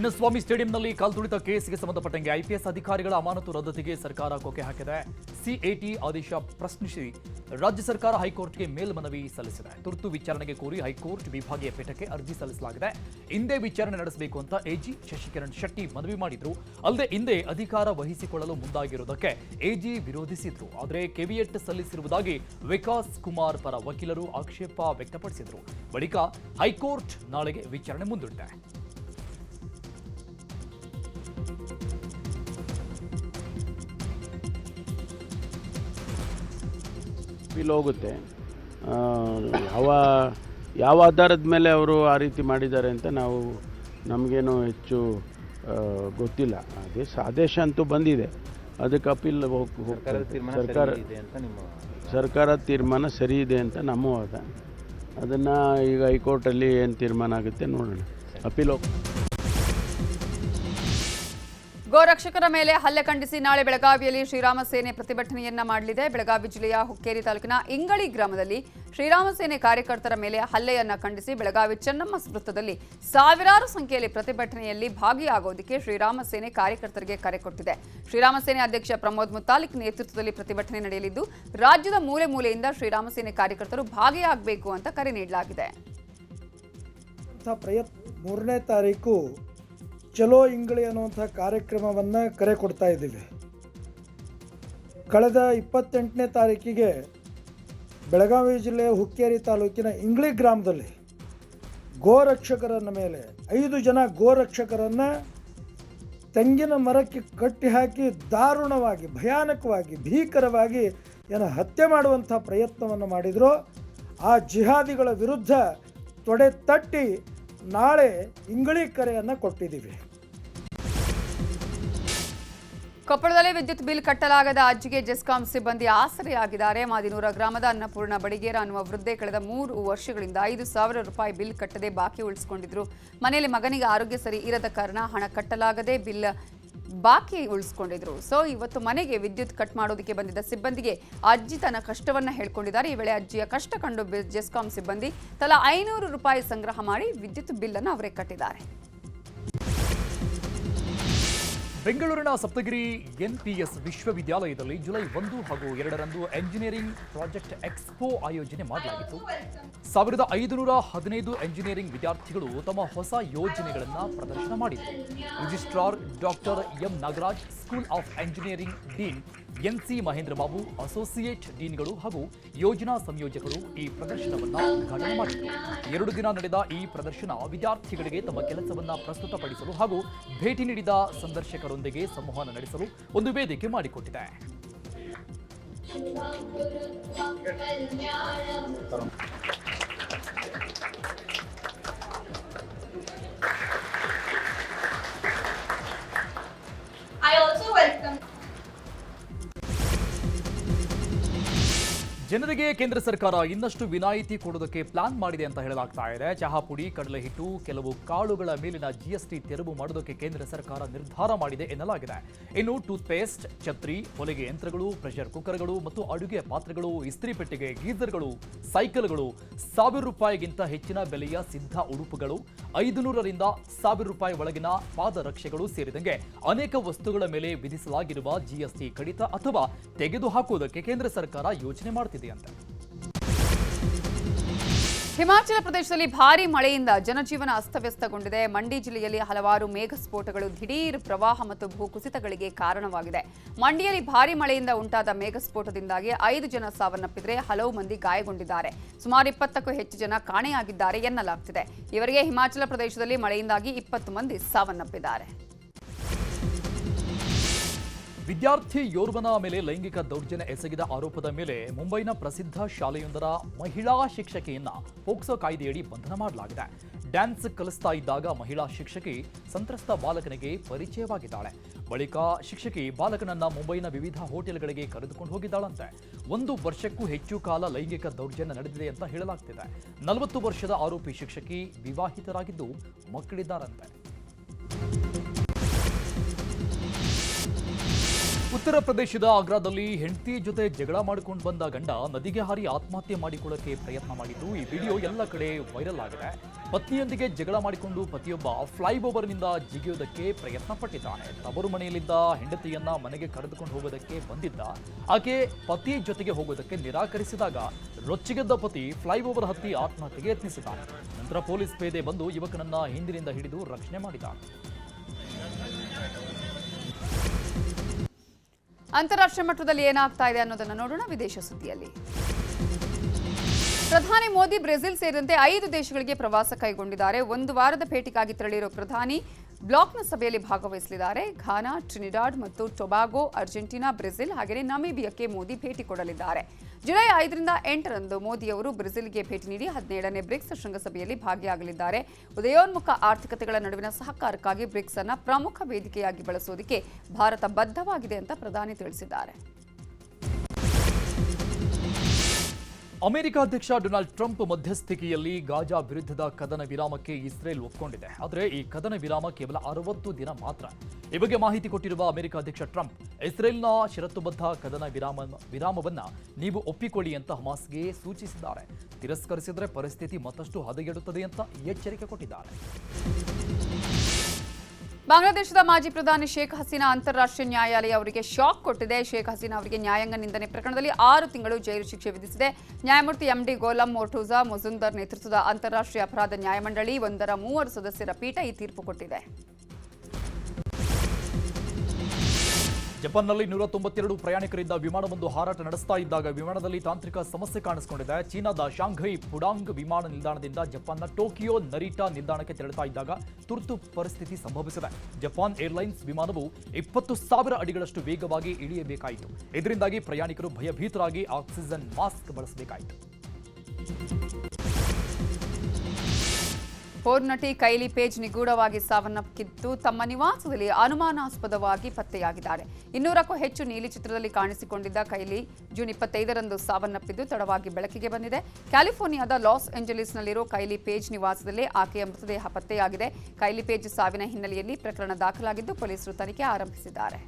ಚಿನ್ನಸ್ವಾಮಿ ಸ್ಟೇಡಿಯಂನಲ್ಲಿ ಕಾಲ್ತುಳಿತ ಕೇಸ್ಗೆ ಸಂಬಂಧಪಟ್ಟಂಗೆ ಐಪಿಎಸ್ ಅಧಿಕಾರಿಗಳ ಅಮಾನತು ರದ್ದತಿಗೆ ಸರ್ಕಾರ ಕೊಕೆ ಹಾಕಿದೆ. ಸಿಎಟಿ ಆದೇಶ ಪ್ರಶ್ನಿಸಿ ರಾಜ್ಯ ಸರ್ಕಾರ ಹೈಕೋರ್ಟ್ಗೆ ಮೇಲ್ಮನವಿ ಸಲ್ಲಿಸಿದೆ. ತುರ್ತು ವಿಚಾರಣೆಗೆ ಕೋರಿ ಹೈಕೋರ್ಟ್ ವಿಭಾಗೀಯ ಪೀಠಕ್ಕೆ ಅರ್ಜಿ ಸಲ್ಲಿಸಲಾಗಿದೆ. ಹಿಂದೆ ವಿಚಾರಣೆ ನಡೆಸಬೇಕು ಅಂತ ಎಜಿ ಶಶಿಕಿರಣ್ ಶೆಟ್ಟಿ ಮನವಿ ಮಾಡಿದ್ರು. ಅಲ್ಲದೆ ಹಿಂದೆ ಅಧಿಕಾರ ವಹಿಸಿಕೊಳ್ಳಲು ಮುಂದಾಗಿರುವುದಕ್ಕೆ ಎಜಿ ವಿರೋಧಿಸಿದ್ರು. ಆದರೆ ಕೆವಿಯೆಟ್ ಸಲ್ಲಿಸಿರುವುದಾಗಿ ವಿಕಾಸ್ ಕುಮಾರ್ ಪರ ವಕೀಲರು ಆಕ್ಷೇಪ ವ್ಯಕ್ತಪಡಿಸಿದರು. ಬಳಿಕ ಹೈಕೋರ್ಟ್ ನಾಳೆಗೆ ವಿಚಾರಣೆ ಮುಂದೂಡಿದೆ. ಬಿಲ್ ಹೋಗುತ್ತೆ. ಯಾವ ಯಾವ ಆಧಾರದ ಮೇಲೆ ಅವರು ಆ ರೀತಿ ಮಾಡಿದ್ದಾರೆ ಅಂತ ನಾವು ನಮಗೇನು ಹೆಚ್ಚು ಗೊತ್ತಿಲ್ಲ. ಅದೇ ಆದೇಶ ಅಂತೂ ಬಂದಿದೆ. ಅದಕ್ಕೆ ಅಪೀಲ್ ಸರ್ಕಾರ ಸರ್ಕಾರ ತೀರ್ಮಾನ ಸರಿ ಇದೆ ಅಂತ ನಮ್ಮ ವಾದ. ಅದನ್ನು ಈಗ ಹೈಕೋರ್ಟಲ್ಲಿ ಏನು ತೀರ್ಮಾನ ಆಗುತ್ತೆ ನೋಡೋಣ. ಅಪೀಲ್ ಹೋಗ್ ಗೋರಕ್ಷಕರ ಮೇಲೆ ಹಲ್ಲೆ ಖಂಡಿಸಿ ನಾಳೆ ಬೆಳಗಾವಿಯಲ್ಲಿ ಶ್ರೀರಾಮ ಸೇನೆ ಪ್ರತಿಭಟನೆಯನ್ನ ಮಾಡಲಿದೆ. ಬೆಳಗಾವಿ ಜಿಲ್ಲೆಯ ಹುಕ್ಕೇರಿ ತಾಲೂಕಿನ ಇಂಗಳಿ ಗ್ರಾಮದಲ್ಲಿ ಶ್ರೀರಾಮ ಸೇನೆ ಕಾರ್ಯಕರ್ತರ ಮೇಲೆ ಹಲ್ಲೆಯನ್ನ ಖಂಡಿಸಿ ಬೆಳಗಾವಿ ಚೆನ್ನಮ್ಮ ವೃತ್ತದಲ್ಲಿ ಸಾವಿರಾರು ಸಂಖ್ಯೆಯಲ್ಲಿ ಪ್ರತಿಭಟನೆಯಲ್ಲಿ ಭಾಗಿಯಾಗೋದಕ್ಕೆ ಶ್ರೀರಾಮ ಸೇನೆ ಕಾರ್ಯಕರ್ತರಿಗೆ ಕರೆ ಕೊಟ್ಟಿದೆ. ಶ್ರೀರಾಮ ಸೇನೆ ಅಧ್ಯಕ್ಷ ಪ್ರಮೋದ್ ಮುತಾಲಿಕ್ ನೇತೃತ್ವದಲ್ಲಿ ಪ್ರತಿಭಟನೆ ನಡೆಯಲಿದ್ದು, ರಾಜ್ಯದ ಮೂಲೆ ಮೂಲೆಯಿಂದ ಶ್ರೀರಾಮ ಸೇನೆ ಕಾರ್ಯಕರ್ತರು ಭಾಗಿಯಾಗಬೇಕು ಅಂತ ಕರೆ ನೀಡಲಾಗಿದೆ. ಮೂರನೇ ತಾರೀಕು ಚಲೋ ಇಂಗ್ಳಿ ಅನ್ನುವಂಥ ಕಾರ್ಯಕ್ರಮವನ್ನು ಕರೆ ಕೊಡ್ತಾ ಇದ್ದೀವಿ. ಕಳೆದ ಇಪ್ಪತ್ತೆಂಟನೇ ತಾರೀಕಿಗೆ ಬೆಳಗಾವಿ ಜಿಲ್ಲೆಯ ಹುಕ್ಕೇರಿ ತಾಲೂಕಿನ ಇಂಗ್ಳಿ ಗ್ರಾಮದಲ್ಲಿ ಗೋರಕ್ಷಕರನ್ನ ಮೇಲೆ, ಐದು ಜನ ಗೋರಕ್ಷಕರನ್ನು ತೆಂಗಿನ ಮರಕ್ಕೆ ಕಟ್ಟಿ ಹಾಕಿ ದಾರುಣವಾಗಿ, ಭಯಾನಕವಾಗಿ, ಭೀಕರವಾಗಿ ಏನು ಹತ್ಯೆ ಮಾಡುವಂಥ ಪ್ರಯತ್ನವನ್ನು ಮಾಡಿದರೋ. ಆ ಜಿಹಾದಿಗಳ ವಿರುದ್ಧ ತೊಡೆ ತಟ್ಟಿ ನಾಳೆ ಇಂಗಳಿ ಕರೆಯನ್ನು ಕೊಟ್ಟಿದ್ದೀವಿ. ಕೊಪ್ಪಳದಲ್ಲಿ ವಿದ್ಯುತ್ ಬಿಲ್ ಕಟ್ಟಲಾಗದ ಅಜ್ಜಿಗೆ ಜೆಸ್ಕಾಂ ಸಿಬ್ಬಂದಿ ಆಸರೆಯಾಗಿದ್ದಾರೆ. ಮಾದಿನೂರ ಗ್ರಾಮದ ಅನ್ನಪೂರ್ಣ ಬಡಿಗೇರ ಅನ್ನುವ ವೃದ್ಧೆ ಕಳೆದ ಮೂರು ವರ್ಷಗಳಿಂದ ಐದು ಸಾವಿರ ರೂಪಾಯಿ ಬಿಲ್ ಕಟ್ಟದೆ ಬಾಕಿ ಉಳಿಸಿಕೊಂಡಿದ್ರು. ಮನೆಯಲ್ಲಿ ಮಗನಿಗೆ ಆರೋಗ್ಯ ಸರಿ ಇರದ ಕಾರಣ ಹಣ ಕಟ್ಟಲಾಗದೆ ಬಿಲ್ ಬಾಕಿ ಉಳಿಸ್ಕೊಂಡಿದ್ರು. ಸೊ ಇವತ್ತು ಮನೆಗೆ ವಿದ್ಯುತ್ ಕಟ್ ಮಾಡೋದಕ್ಕೆ ಬಂದಿದ್ದ ಸಿಬ್ಬಂದಿಗೆ ಅಜ್ಜಿ ತನ್ನ ಕಷ್ಟವನ್ನ ಹೇಳ್ಕೊಂಡಿದ್ದಾರೆ. ಈ ವೇಳೆ ಅಜ್ಜಿಯ ಕಷ್ಟ ಕಂಡು ಜೆಸ್ಕಾಂ ಸಿಬ್ಬಂದಿ ತಲಾ ಐನೂರು ರೂಪಾಯಿ ಸಂಗ್ರಹ ಮಾಡಿ ವಿದ್ಯುತ್ ಬಿಲ್ ಅನ್ನು ಅವರೇ ಕಟ್ಟಿದ್ದಾರೆ. ಬೆಂಗಳೂರಿನ ಸಪ್ತಗಿರಿ ಎನ್ಪಿಎಸ್ ವಿಶ್ವವಿದ್ಯಾಲಯದಲ್ಲಿ ಜುಲೈ ಒಂದು ಹಾಗೂ ಎರಡರಂದು ಎಂಜಿನಿಯರಿಂಗ್ ಪ್ರಾಜೆಕ್ಟ್ ಎಕ್ಸ್ಪೋ ಆಯೋಜನೆ ಮಾಡಲಾಗಿತ್ತು. ಸಾವಿರದ ಐದುನೂರ ಹದಿನೈದು ಎಂಜಿನಿಯರಿಂಗ್ ವಿದ್ಯಾರ್ಥಿಗಳು ತಮ್ಮ ಹೊಸ ಯೋಜನೆಗಳನ್ನು ಪ್ರದರ್ಶನ ಮಾಡಿದರು. Registrar doctor M Nagaraj, school of engineering dean N C Mahendra Babu associate ಡೀನ್ಗಳು ಹಾಗೂ ಯೋಜನಾ ಸಂಯೋಜಕರು ಈ ಪ್ರದರ್ಶನವನ್ನು ಉದ್ಘಾಟನೆ ಮಾಡಿದರು. ಎರಡು ದಿನ ನಡೆದ ಈ ಪ್ರದರ್ಶನ ವಿದ್ಯಾರ್ಥಿಗಳಿಗೆ ತಮ್ಮ ಕೆಲಸವನ್ನ ಪ್ರಸ್ತುತಪಡಿಸಲು ಹಾಗೂ ಭೇಟಿ ನೀಡಿದ ಸಂದರ್ಶಕರೊಂದಿಗೆ ಸಂವಹನ ನಡೆಸಲು ಒಂದು ವೇದಿಕೆ ಮಾಡಿಕೊಟ್ಟಿದೆ. ಜನರಿಗೆ ಕೇಂದ್ರ ಸರ್ಕಾರ ಇನ್ನಷ್ಟು ವಿನಾಯಿತಿ ಕೊಡೋದಕ್ಕೆ ಪ್ಲಾನ್ ಮಾಡಿದೆ ಅಂತ ಹೇಳಲಾಗ್ತಾ ಇದೆ. ಚಹಾ ಪುಡಿ ಕಡಲೆ ಹಿಟ್ಟು ಕೆಲವು ಕಾಳುಗಳ ಮೇಲಿನ ಜಿಎಸ್ಟಿ ತೆರವು ಮಾಡೋದಕ್ಕೆ ಕೇಂದ್ರ ಸರ್ಕಾರ ನಿರ್ಧಾರ ಮಾಡಿದೆ ಎನ್ನಲಾಗಿದೆ. ಇನ್ನು ಟೂತ್ ಪೇಸ್ಟ್ ಛತ್ರಿ, ಹೊಲಿಗೆ ಯಂತ್ರಗಳು, ಪ್ರೆಷರ್ ಕುಕ್ಕರ್ಗಳು ಮತ್ತು ಅಡುಗೆ ಪಾತ್ರೆಗಳು, ಇಸ್ತ್ರಿ ಪೆಟ್ಟಿಗೆ, ಗೀಸರ್ಗಳು, ಸೈಕಲ್ಗಳು ಸಾವಿರ ರೂಪಾಯಿಗಿಂತ ಹೆಚ್ಚಿನ ಬೆಲೆಯ ಸಿದ್ಧ ಉಡುಪುಗಳು ಐದು ನೂರರಿಂದ ಸಾವಿರ ರೂಪಾಯಿ ಒಳಗಿನ ಪಾದರಕ್ಷೆಗಳು ಸೇರಿದಂತೆ ಅನೇಕ ವಸ್ತುಗಳ ಮೇಲೆ ವಿಧಿಸಲಾಗಿರುವ ಜಿಎಸ್ಟಿ ಕಡಿತ ಅಥವಾ ತೆಗೆದುಹಾಕುವುದಕ್ಕೆ ಕೇಂದ್ರ ಸರ್ಕಾರ ಯೋಚನೆ ಮಾಡುತ್ತಿದೆಯಂತೆ ಹಿಮಾಚಲ ಪ್ರದೇಶದಲ್ಲಿ ಭಾರೀ ಮಳೆಯಿಂದ ಜನಜೀವನ ಅಸ್ತವ್ಯಸ್ತಗೊಂಡಿದೆ. ಮಂಡಿ ಜಿಲ್ಲೆಯಲ್ಲಿ ಹಲವಾರು ಮೇಘಸ್ಫೋಟಗಳು ದಿಢೀರ್ ಪ್ರವಾಹ ಮತ್ತು ಭೂಕುಸಿತಗಳಿಗೆ ಕಾರಣವಾಗಿದೆ. ಮಂಡಿಯಲ್ಲಿ ಭಾರೀ ಮಳೆಯಿಂದ ಉಂಟಾದ ಮೇಘಸ್ಫೋಟದಿಂದಾಗಿ ಐದು ಜನ ಸಾವನ್ನಪ್ಪಿದರೆ ಹಲವು ಮಂದಿ ಗಾಯಗೊಂಡಿದ್ದಾರೆ. ಸುಮಾರು ಇಪ್ಪತ್ತಕ್ಕೂ ಹೆಚ್ಚು ಜನ ಕಾಣೆಯಾಗಿದ್ದಾರೆ ಎನ್ನಲಾಗ್ತಿದೆ. ಇವರಿಗೆ ಹಿಮಾಚಲ ಪ್ರದೇಶದಲ್ಲಿ ಮಳೆಯಿಂದಾಗಿ ಇಪ್ಪತ್ತು ಮಂದಿ ಸಾವನ್ನಪ್ಪಿದ್ದಾರೆ. ವಿದ್ಯಾರ್ಥಿ ಯೋರ್ವನ ಮೇಲೆ ಲೈಂಗಿಕ ದೌರ್ಜನ್ಯ ಎಸಗಿದ ಆರೋಪದ ಮೇಲೆ ಮುಂಬೈನ ಪ್ರಸಿದ್ಧ ಶಾಲೆಯೊಂದರ ಮಹಿಳಾ ಶಿಕ್ಷಕಿಯನ್ನ ಪೋಕ್ಸೋ ಕಾಯ್ದೆಯಡಿ ಬಂಧನ ಮಾಡಲಾಗಿದೆ. ಡ್ಯಾನ್ಸ್ ಕಲಿಸ್ತಾ ಇದ್ದಾಗ ಮಹಿಳಾ ಶಿಕ್ಷಕಿ ಸಂತ್ರಸ್ತ ಬಾಲಕನಿಗೆ ಪರಿಚಯವಾಗಿದ್ದಾಳೆ. ಬಳಿಕ ಶಿಕ್ಷಕಿ ಬಾಲಕನನ್ನ ಮುಂಬೈನ ವಿವಿಧ ಹೋಟೆಲ್ಗಳಿಗೆ ಕರೆದುಕೊಂಡು ಹೋಗಿದ್ದಾಳಂತೆ. ಒಂದು ವರ್ಷಕ್ಕೂ ಹೆಚ್ಚು ಕಾಲ ಲೈಂಗಿಕ ದೌರ್ಜನ್ಯ ನಡೆದಿದೆ ಅಂತ ಹೇಳಲಾಗ್ತಿದೆ. ನಲವತ್ತು ವರ್ಷದ ಆರೋಪಿ ಶಿಕ್ಷಕಿ ವಿವಾಹಿತರಾಗಿದ್ದು ಮಕ್ಕಳಿದ್ದಾರಂತೆ. ಉತ್ತರ ಪ್ರದೇಶದ ಆಗ್ರಾದಲ್ಲಿ ಹೆಂಡತಿ ಜೊತೆ ಜಗಳ ಮಾಡಿಕೊಂಡು ಬಂದ ಗಂಡ ನದಿಗೆ ಹಾರಿ ಆತ್ಮಹತ್ಯೆ ಮಾಡಿಕೊಳ್ಳಕ್ಕೆ ಪ್ರಯತ್ನ ಮಾಡಿದ್ದು. ಈ ವಿಡಿಯೋ ಎಲ್ಲ ಕಡೆ ವೈರಲ್ ಆಗಿದೆ. ಪತ್ನಿಯೊಂದಿಗೆ ಜಗಳ ಮಾಡಿಕೊಂಡು ಪತಿಯೊಬ್ಬ ಫ್ಲೈಓವರ್ನಿಂದ ಜಿಗಿಯೋದಕ್ಕೆ ಪ್ರಯತ್ನ ಪಟ್ಟಿದ್ದಾನೆ. ತವರು ಮನೆಯಲ್ಲಿದ್ದ ಹೆಂಡತಿಯನ್ನ ಮನೆಗೆ ಕರೆದುಕೊಂಡು ಹೋಗೋದಕ್ಕೆ ಬಂದಿದ್ದ. ಆಕೆ ಪತಿ ಜೊತೆಗೆ ಹೋಗೋದಕ್ಕೆ ನಿರಾಕರಿಸಿದಾಗ ರೊಚ್ಚಿಗೆದ್ದ ಪತಿ ಫ್ಲೈಓವರ್ ಹತ್ತಿ ಆತ್ಮಹತ್ಯೆಗೆ ಯತ್ನಿಸಿದ್ದಾನೆ. ನಂತರ ಪೊಲೀಸ್ ಪೇದೆ ಬಂದು ಯುವಕನನ್ನ ಹಿಂದಿನಿಂದ ಹಿಡಿದು ರಕ್ಷಣೆ ಮಾಡಿದ್ದಾನೆ. ಅಂತಾರಾಷ್ಟ್ರೀಯ ಮಟ್ಟದಲ್ಲಿ ಏನಾಗ್ತಾ ಇದೆ ಅನ್ನೋದನ್ನ ನೋಡೋಣ ವಿದೇಶ ಸುದ್ದಿಯಲ್ಲಿ. ಪ್ರಧಾನಿ ಮೋದಿ ಬ್ರೆಜಿಲ್ ಸೇರಿದಂತೆ ಐದು ದೇಶಗಳಿಗೆ ಪ್ರವಾಸ ಕೈಗೊಂಡಿದ್ದಾರೆ. ಒಂದು ವಾರದ ಭೇಟಿಗಾಗಿ ತೆರಳಿರೋ ಪ್ರಧಾನಿ ಬ್ಲಾಕ್ನ ಸಭೆಯಲ್ಲಿ ಭಾಗವಹಿಸಲಿದ್ದಾರೆ. ಘಾನಾ, ಟ್ರಿನಿಡಾಡ್ ಮತ್ತು ಟೊಬಾಗೋ, ಅರ್ಜೆಂಟೀನಾ, ಬ್ರೆಜಿಲ್ ಹಾಗೆಯೇ ನಮೀಬಿಯಾಕ್ಕೆ ಮೋದಿ ಭೇಟಿ ಕೊಡಲಿದ್ದಾರೆ. ಜುಲೈ ಐದರಿಂದ ಎಂಟರಂದು ಮೋದಿ ಅವರು ಬ್ರೆಜಿಲ್ಗೆ ಭೇಟಿ ನೀಡಿ ಹದಿನೇಳನೇ ಬ್ರಿಕ್ಸ್ ಶೃಂಗಸಭೆಯಲ್ಲಿ ಭಾಗಿಯಾಗಲಿದ್ದಾರೆ. ಉದಯೋನ್ಮುಖ ಆರ್ಥಿಕತೆಗಳ ನಡುವಿನ ಸಹಕಾರಕ್ಕಾಗಿ ಬ್ರಿಕ್ಸ್ ಅನ್ನು ಪ್ರಮುಖ ವೇದಿಕೆಯಾಗಿ ಬಳಸುವುದಕ್ಕೆ ಭಾರತ ಬದ್ಧವಾಗಿದೆ ಅಂತ ಪ್ರಧಾನಿ ತಿಳಿಸಿದ್ದಾರೆ. ಅಮೆರಿಕ ಅಧ್ಯಕ್ಷ ಡೊನಾಲ್ಡ್ ಟ್ರಂಪ್ ಮಧ್ಯಸ್ಥಿಕೆಯಲ್ಲಿ ಗಾಜಾ ವಿರುದ್ಧದ ಕದನ ವಿರಾಮಕ್ಕೆ ಇಸ್ರೇಲ್ ಒಪ್ಪಿಕೊಂಡಿದೆ ಆದರೆ ಈ ಕದನ ವಿರಾಮ ಕೇವಲ ಅರವತ್ತು ದಿನ ಮಾತ್ರ. ಈ ಬಗ್ಗೆ ಮಾಹಿತಿ ಕೊಟ್ಟಿರುವ ಅಮೆರಿಕ ಅಧ್ಯಕ್ಷ ಟ್ರಂಪ್, ಇಸ್ರೇಲ್ನ ಷರತ್ತುಬದ್ಧ ಕದನ ವಿರಾಮ, ವಿರಾಮವನ್ನು ನೀವು ಒಪ್ಪಿಕೊಳ್ಳಿ ಅಂತ ಹಮಾಸ್ಗೆ ಸೂಚಿಸಿದ್ದಾರೆ. ತಿರಸ್ಕರಿಸಿದರೆ ಪರಿಸ್ಥಿತಿ ಮತ್ತಷ್ಟು ಹದಗೆಡುತ್ತದೆ ಅಂತ ಎಚ್ಚರಿಕೆ ಕೊಟ್ಟಿದ್ದಾರೆ. ಬಾಂಗ್ಲಾದೇಶದ ಮಾಜಿ ಪ್ರಧಾನಿ ಶೇಖ್ ಹಸೀನಾ ಅಂತಾರಾಷ್ಟ್ರೀಯ ನ್ಯಾಯಾಲಯ ಅವರಿಗೆ ಶಾಕ್ ಕೊಟ್ಟಿದೆ. ಶೇಖ್ ಹಸೀನಾ ಅವರಿಗೆ ನ್ಯಾಯಾಂಗ ನಿಂದನೆ ಪ್ರಕರಣದಲ್ಲಿ ಆರು ತಿಂಗಳು ಜೈಲು ಶಿಕ್ಷೆ ವಿಧಿಸಿದೆ. ನ್ಯಾಯಮೂರ್ತಿ ಎಂಡಿ ಗೋಲಂ ಮೋರ್ಟೂಜಾ ಮುಜುಂದರ್ ನೇತೃತ್ವದ ಅಂತಾರಾಷ್ಟ್ರೀಯ ಅಪರಾಧ ನ್ಯಾಯಮಂಡಳಿ ಒಂದರ ಮೂವರು ಸದಸ್ಯರ ಪೀಠ ಈ ತೀರ್ಪು ಕೊಟ್ಟಿದೆ. ಜಪಾನ್ನಲ್ಲಿ ನೂರ ತೊಂಬತ್ತೆರಡು ಪ್ರಯಾಣಿಕರಿದ್ದ ವಿಮಾನವೊಂದು ಹಾರಾಟ ನಡೆಸ್ತಾ ಇದ್ದಾಗ ವಿಮಾನದಲ್ಲಿ ತಾಂತ್ರಿಕ ಸಮಸ್ಯೆ ಕಾಣಿಸಿಕೊಂಡಿದೆ. ಚೀನಾದ ಶಾಂಘೈ ಪುಡಾಂಗ್ ವಿಮಾನ ನಿಲ್ದಾಣದಿಂದ ಜಪಾನ್ನ ಟೋಕಿಯೋ ನರಿಟಾ ನಿಲ್ದಾಣಕ್ಕೆ ತೆರಳುತ್ತಾ ಇದ್ದಾಗ ತುರ್ತು ಪರಿಸ್ಥಿತಿ ಸಂಭವಿಸಿದೆ. ಜಪಾನ್ ಏರ್ಲೈನ್ಸ್ ವಿಮಾನವು ಇಪ್ಪತ್ತು ಸಾವಿರ ಅಡಿಗಳಷ್ಟು ವೇಗವಾಗಿ ಇಳಿಯಬೇಕಾಯಿತು. ಇದರಿಂದಾಗಿ ಪ್ರಯಾಣಿಕರು ಭಯಭೀತರಾಗಿ ಆಕ್ಸಿಜನ್ ಮಾಸ್ಕ್ ಬಳಸಬೇಕಾಯಿತು. ಪೋರ್ ನಟಿ ಕೈಲಿ ಪೇಜ್ ನಿಗೂಢವಾಗಿ ಸಾವನ್ನಪ್ಪಿದ್ದು ತಮ್ಮ ನಿವಾಸದಲ್ಲಿ ಅನುಮಾನಾಸ್ಪದವಾಗಿ ಪತ್ತೆಯಾಗಿದ್ದಾರೆ. ಇನ್ನೂರಕ್ಕೂ ಹೆಚ್ಚು ನೀಲಿ ಚಿತ್ರದಲ್ಲಿ ಕಾಣಿಸಿಕೊಂಡಿದ್ದ ಕೈಲಿ ಜೂನ್ ಇಪ್ಪತ್ತೈದರಂದು ಸಾವನ್ನಪ್ಪಿದ್ದು ತಡವಾಗಿ ಬೆಳಕಿಗೆ ಬಂದಿದೆ. ಕ್ಯಾಲಿಫೋರ್ನಿಯಾದ ಲಾಸ್ ಏಂಜಲೀಸ್ನಲ್ಲಿರೋ ಕೈಲಿ ಪೇಜ್ ನಿವಾಸದಲ್ಲಿ ಆಕೆಯ ಮೃತದೇಹ ಪತ್ತೆಯಾಗಿದೆ. ಕೈಲಿ ಪೇಜ್ ಸಾವಿನ ಹಿನ್ನೆಲೆಯಲ್ಲಿ ಪ್ರಕರಣ ದಾಖಲಾಗಿದ್ದು ಪೊಲೀಸರು ತನಿಖೆ ಆರಂಭಿಸಿದ್ದಾರೆ.